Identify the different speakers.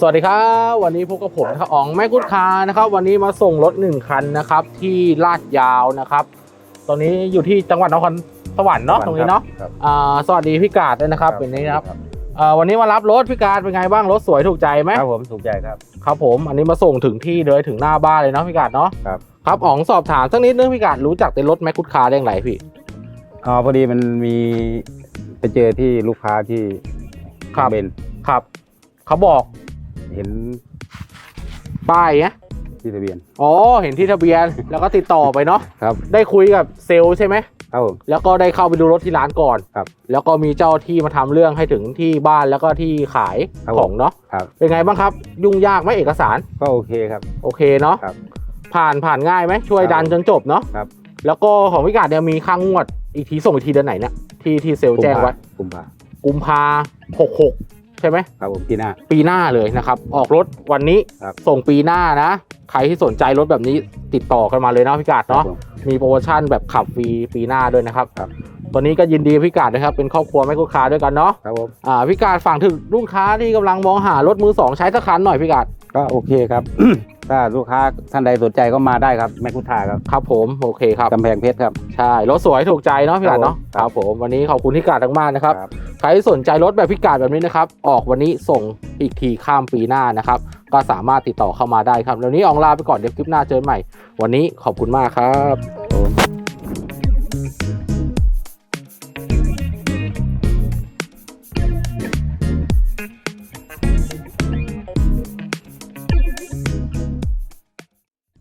Speaker 1: สวัสดีครับวันนี้พบกับผมนะครับอ๋องแม่กุดคานะครับ วันนี้มาส่งรถหนึ่งคันนะครับ ที่ลาดยาวนะครับ ตอนนี้อยู่ที่จังหวัดนครสวรรค์เนาะตรงนี้เนาะ
Speaker 2: ครับ
Speaker 1: อ่าสวัสดีพี่กาดด้วยนะครับเป็นนี้นะครับอ่าวันนี้มารับรถพี่กาดเป็นไงบ้างรถสวยถูกใจไหม
Speaker 2: ครับผมถูกใจครับ
Speaker 1: ครับผมอันนี้มาส่งถึงที่เลยถึงหน้าบ้านเลยเนาะพี่กาดเนาะ
Speaker 2: ครับ
Speaker 1: ครับอ๋องสอบถามสักนิดนึงพี่กาดรู้จักเต็นท์รถแม็กกุดคาได้อย่างไรพี่
Speaker 2: อ๋อพอดีมันมีไปเจอที่ลูกค้าที่
Speaker 1: ครับ
Speaker 2: เบน
Speaker 1: ครับเขาบอก
Speaker 2: เห็น
Speaker 1: ป้ายเนี้ย
Speaker 2: ที่ทะเบียน
Speaker 1: อ๋อ เห็นที่ทะเบียน แล้วก็ติดต่อไปเนาะ
Speaker 2: ครับ
Speaker 1: ได้คุยกับเซลล์ใช่ไหม
Speaker 2: ครับผม
Speaker 1: แล้วก็ได้เข้าไปดูรถที่ร้านก่อน
Speaker 2: ครับ
Speaker 1: แล้วก็มีเจ้าที่มาทำเรื่องให้ถึงที่บ้านแล้วก็ที่ขาย
Speaker 2: ครับ
Speaker 1: ของเนาะ
Speaker 2: ครับ
Speaker 1: เป็นไงบ้างครับ ยุ่งยากไหมเอกสาร
Speaker 2: ก็โอเคครับ
Speaker 1: โอเคเนาะ
Speaker 2: ครับ
Speaker 1: ผ่านผ่านง่ายไหมช่วย
Speaker 2: ครับ
Speaker 1: ดันจนจบเนาะ
Speaker 2: ครับ
Speaker 1: แล้วก็ของพิกาดเนี่ยมีค่างงวดอีกทีส่งอีกทีเดือนไหนเนี่ยที่ที่เซลล์แจ้งไว้
Speaker 2: กุมภา
Speaker 1: กุมภาหกหก ใช่ไหม
Speaker 2: ครับผมปีหน้า
Speaker 1: ปีหน้าเลยนะครับ ออกรถวันนี้
Speaker 2: ครับ
Speaker 1: ส่งปีหน้านะ ใครที่สนใจรถแบบนี้ติดต่อกันมาเลยนะพิกาด
Speaker 2: ครับ
Speaker 1: เนาะ
Speaker 2: ผม
Speaker 1: มีโปรโมชั่นแบบขับฟรีปีหน้าด้วยนะครับ
Speaker 2: ครับ
Speaker 1: ตัวนี้ก็ยินดีพิกาดนะครับ เป็นครอบครัวไม่คุ้ค้าด้วยกันเนาะ
Speaker 2: ครับผม
Speaker 1: อ่าพิกาดฝั่งถึงลูกค้าที่กำลังมองหารถมือสองใช้สักคันหน่อยพิกาด
Speaker 2: ก็โอเคครับ ถ้าลูกค้าท่านใดสนใจก็มาได้ครับแม่กุท่าครับ
Speaker 1: ครับผมโอเคครับ
Speaker 2: กำแพงเพชรครับ
Speaker 1: ใช่รถสวยถูกใจเนาะพิกาดเนาะ
Speaker 2: ครับ
Speaker 1: ครับผมวันนี้ขอบคุณพิกาดทั้งมากนะครับ
Speaker 2: ครับ
Speaker 1: ใครที่สนใจรถแบบพิกาดแบบนี้นะครับ ออกวันนี้ส่งอีกทีข้ามปีหน้านะครับ ก็สามารถติดต่อเข้ามาได้ครับ แล้วนี้อองลาไปก่อนเดี๋ยวคลิปหน้าเจอกันใหม่ วันนี้ขอบคุณมากครับ